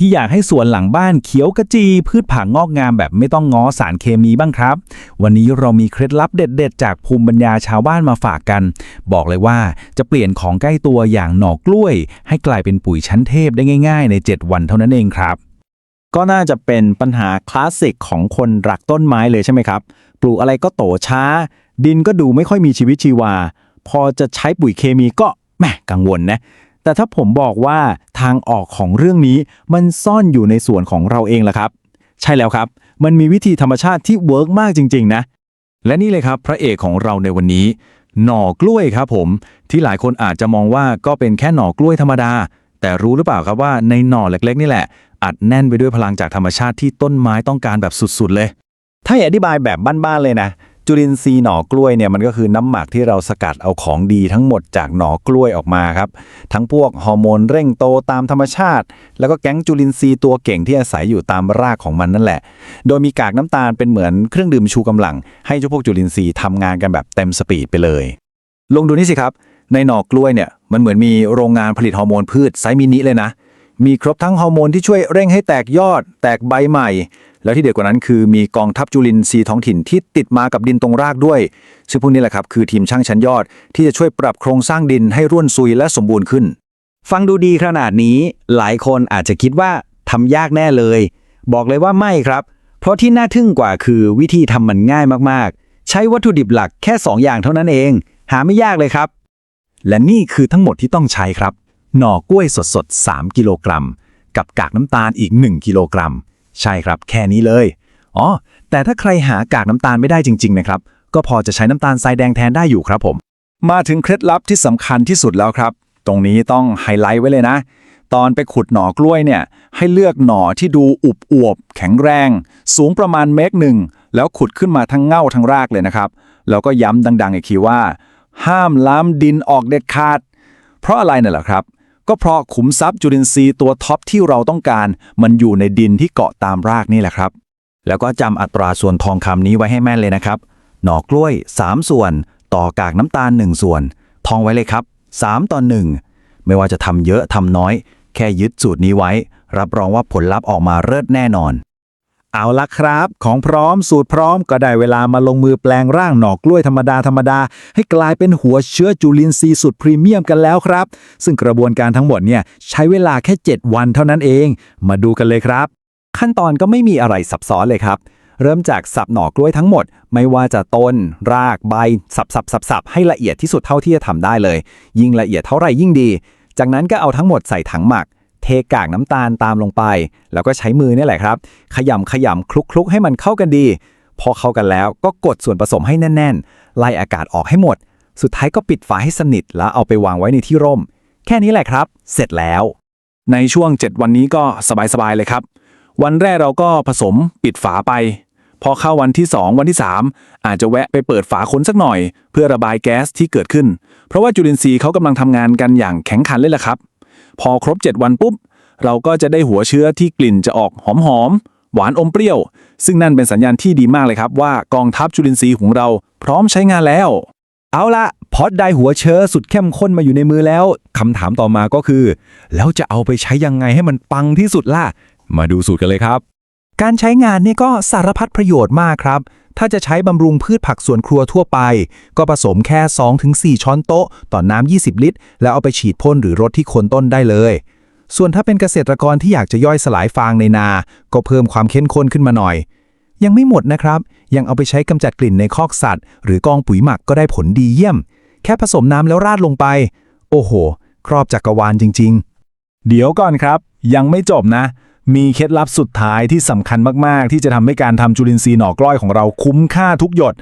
ที่อยากให้สวนหลังบ้านเขียวกระจี พืชผักงอกงามแบบไม่ต้องง้อสารเคมีบ้างครับ วันนี้เรามีเคล็ดลับเด็ด ๆ จากภูมิปัญญาชาวบ้านมาฝากกัน บอกเลยว่าจะเปลี่ยนของใกล้ตัวอย่างหน่อกล้วย ให้กลายเป็นปุ๋ยชั้นเทพได้ง่าย ๆ ใน 7 วันเท่านั้นเองครับ ก็น่าจะเป็นปัญหาคลาสสิกของคนรักต้นไม้เลยใช่ไหมครับ ปลูกอะไรก็โตช้า ดินก็ดูไม่ค่อยมีชีวิตชีวา พอจะใช้ปุ๋ยเคมีก็แหมกังวลนะ แต่ถ้าผมบอกว่าทางออกของเรื่องนี้มันซ่อนอยู่ในส่วนของเราเองล่ะครับ ใช่แล้วครับ มันมีวิธีธรรมชาติที่เวิร์กมากจริง ๆ นะ และนี่เลยครับพระเอกของเราในวันนี้ หน่อกล้วยครับผม ที่หลายคนอาจจะมองว่าก็เป็นแค่หน่อกล้วยธรรมดา แต่รู้หรือเปล่าครับว่าในหน่อเล็กๆ นี่แหละ อัดแน่นไปด้วยพลังจากธรรมชาติที่ต้นไม้ต้องการแบบสุดๆเลย ถ้าอธิบายแบบบ้านๆเลยนะ จุลินทรีย์หน่อกล้วยเนี่ยมันก็คือน้ำหมักที่เราสกัดเอาของดีทั้งหมดจากหน่อกล้วยออกมาครับ ทั้งพวกฮอร์โมนเร่งโตตามธรรมชาติ แล้วก็แก๊งจุลินทรีย์ตัวเก่งที่อาศัยอยู่ตามรากของมันนั่นแหละ โดยมีกากน้ำตาลเป็นเหมือนเครื่องดื่มชูกำลัง ให้เจ้าพวกจุลินทรีย์ทำงานกันแบบเต็มสปีดไปเลย ลองดูนี่สิครับ ในหน่อกล้วยเนี่ยมันเหมือนมีโรงงานผลิตฮอร์โมนพืชไซมินิเลยนะมีครบทั้งฮอร์โมนที่ช่วยเร่งให้แตกยอด แตกใบใหม่ แล้วที่เด็ดกว่านั้นคือมีกองทัพจุลินทรีย์ท้องถิ่นที่ติดมากับดินตรงรากด้วย ซึ่งพวกนี้แหละครับคือทีมช่างชั้นยอด ที่จะช่วยปรับโครงสร้างดินให้ร่วนซุยและสมบูรณ์ขึ้น ฟังดูดีขนาดนี้ หลายคนอาจจะคิดว่าทำยากแน่เลย บอกเลยว่าไม่ครับ เพราะที่น่าทึ่งกว่าคือวิธีทำมันง่ายมากๆ ใช้วัตถุดิบหลักแค่ 2 อย่างเท่านั้นเอง หาไม่ยากเลยครับ และนี่คือทั้งหมดที่ต้องใช้ครับ หน่อกล้วยสดๆ3กิโลกรัม กับกากน้ำตาลอีก 1 กิโลกรัม ใช่ครับ แค่นี้เลย อ๋อ แต่ถ้าใครหากากน้ำตาลไม่ได้จริง ๆ นะครับ ก็พอจะใช้น้ำตาลทรายแดงแทนได้อยู่ครับผม มาถึงเคล็ดลับที่สำคัญที่สุดแล้วครับ ตรงนี้ต้องไฮไลท์ไว้เลยนะ ตอนไปขุดหน่อกล้วยเนี่ย ให้เลือกหน่อที่ดูอุบอวบ แข็งแรง สูงประมาณเมตรหนึ่ง แล้วขุดขึ้นมาทั้งเง่าทั้งรากเลยนะครับ แล้วก็ย้ำดัง ๆ อีกทีว่า ห้ามล้ำดินออกเด็ดขาด เพราะอะไรเนี่ยแหละครับ ก็เพราะขุมทรัพย์จุลินทรีย์ตัวท็อปที่เราต้องการ มันอยู่ในดินที่เกาะตามรากนี่แหละครับ แล้วก็จำอัตราส่วนทองคำนี้ไว้ให้แม่นเลยนะครับ หน่อกล้วย 3 ส่วน ต่อกากน้ำตาล 1 ส่วน ทองไว้เลยครับ 3 ต่อ 1 ไม่ว่าจะทำเยอะทำน้อย แค่ยึดสูตรนี้ไว้ รับรองว่าผลลัพธ์ออกมาเลิศแน่นอน เอาละครับ ของพร้อมสูตรพร้อมก็ได้เวลามาลงมือแปลงร่างหน่อกล้วยธรรมดาธรรมดา ให้กลายเป็นหัวเชื้อจุลินทรีย์สุดพรีเมียมกันแล้วครับ ซึ่งกระบวนการทั้งหมดเนี่ยใช้เวลาแค่ 7 วันเท่านั้นเอง มาดูกันเลยครับ ขั้นตอนก็ไม่มีอะไรซับซ้อนเลยครับ เริ่มจากสับหน่อกล้วยทั้งหมด ไม่ว่าจะต้น รากใบ สับสับสับสับให้ละเอียดที่สุดเท่าที่จะทำได้เลย ยิ่งละเอียดเท่าไหร่ยิ่งดี จากนั้นก็เอาทั้งหมดใส่ถังหมัก ทกากน้ำตาลตามลงไป แล้วก็ใช้มือนี่แหละครับ ขยำขยำคลุกคลุกให้มันเข้ากันดี พอเข้ากันแล้วก็กดส่วนผสมให้แน่น ๆ ไล่อากาศออกให้หมด สุดท้ายก็ปิดฝาให้สนิท แล้วเอาไปวางไว้ในที่ร่ม แค่นี้แหละครับ เสร็จแล้ว ในช่วง 7 วันนี้ก็สบายๆเลยครับ วันแรกเราก็ผสมปิดฝาไป พอเข้าวันที่ 2 วันที่ 3 อาจจะแวะไปเปิดฝาค้นสักหน่อย เพื่อระบายแก๊สที่เกิดขึ้น เพราะว่าจุลินทรีย์เขากำลังทำงานกันอย่างแข็งขันเลยล่ะครับ พอครบ 7 วันปุ๊บ เราก็จะได้หัวเชื้อที่กลิ่นจะออกหอมๆ หวานอมเปรี้ยว ซึ่งนั่นเป็นสัญญาณที่ดีมากเลยครับว่ากองทัพจุลินทรีย์ของเราพร้อมใช้งานแล้ว เอาละพอดได้หัวเชื้อสุดเข้มข้นมาอยู่ในมือแล้วคำถามต่อมาก็คือ แล้วจะเอาไปใช้ยังไงให้มันปังที่สุดล่ะ มาดูสูตรกันเลยครับ การใช้งานนี่ก็สารพัดประโยชน์มากครับ ถ้าจะใช้บำรุงพืชผักสวนครัวทั่วไป ก็ผสมแค่ 2-4 ช้อนโต๊ะ ต่อน้ำ 20 ลิตร แล้วเอาไปฉีดพ่นหรือรดที่โคนต้นได้เลย ส่วนถ้าเป็นเกษตรกรที่อยากจะย่อยสลายฟางในนา ก็เพิ่มความเข้มข้นขึ้นมาหน่อย ยังไม่หมดนะครับ ยังเอาไปใช้กำจัดกลิ่นในคอกสัตว์ หรือกองปุ๋ยหมักก็ได้ผลดีเยี่ยม แค่ผสมน้ำแล้วราดลงไป โอ้โห ครอบจักรวาลจริง ๆ เดี๋ยวก่อนครับ ยังไม่จบนะ มีเคล็ดลับสุดท้ายที่สำคัญมาก ๆ ที่จะทำให้การทำจุลินทรีย์หน่อกล้อยของเราคุ้มค่าทุกหยด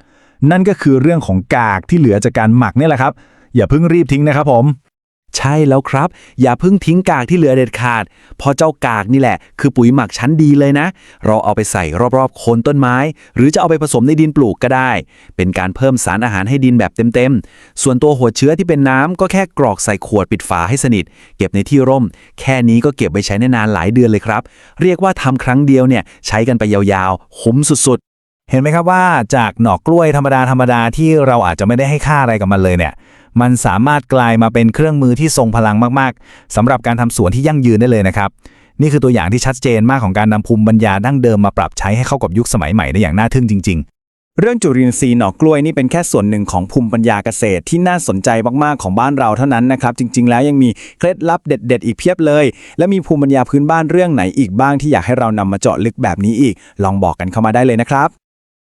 นั่นก็คือเรื่องของกากที่เหลือจากการหมักนี่แหละครับ อย่าเพิ่งรีบทิ้งนะครับผม ใช่แล้วครับ อย่าเพิ่งทิ้งกากที่เหลือเด็ดขาด เพราะเจ้ากากนี่แหละ คือปุ๋ยหมักชั้นดีเลยนะ เราเอาไปใส่รอบๆโคนต้นไม้ หรือจะเอาไปผสมในดินปลูกก็ได้ เป็นการเพิ่มสารอาหารให้ดินแบบเต็มๆ ส่วนตัวหัวเชื้อที่เป็นน้ำก็แค่กรอกใส่ขวดปิดฝาให้สนิท เก็บในที่ร่ม แค่นี้ก็เก็บไปใช้ได้นานหลายเดือนเลยครับ เรียกว่าทำครั้งเดียวเนี่ยใช้กันไปยาวๆคุ้มสุด เห็นไหมครับว่าจากหนอกกล้วยธรรมดาธรรมดาที่เราอาจจะไม่ได้ให้ค่าอะไรกับมันเลยเนี่ย มันสามารถกลายมาเป็นเครื่องมือที่ทรงพลังมากๆสำหรับการทำสวนที่ยั่งยืนได้เลยนะครับ นี่คือตัวอย่างที่ชัดเจนมากของการนำภูมิปัญญาดั้งเดิมมาปรับใช้ให้เข้ากับยุคสมัยใหม่ได้อย่างน่าทึ่งจริง ๆ เรื่องจุลินทรีย์หนอกกล้วยนี่เป็นแค่ส่วนหนึ่งของภูมิปัญญาเกษตรที่น่าสนใจมากๆของบ้านเราเท่านั้นนะครับ จริง ๆ แล้วยังมีเคล็ดลับเด็ด ๆ อีกเพียบเลย และมีภูมิปัญญาพื้นบ้านเรื่องไหนอีกบ้างที่อยากให้เรานำมาเจาะลึกแบบนี้อีก ลองบอกกันเข้ามาได้เลยนะครับ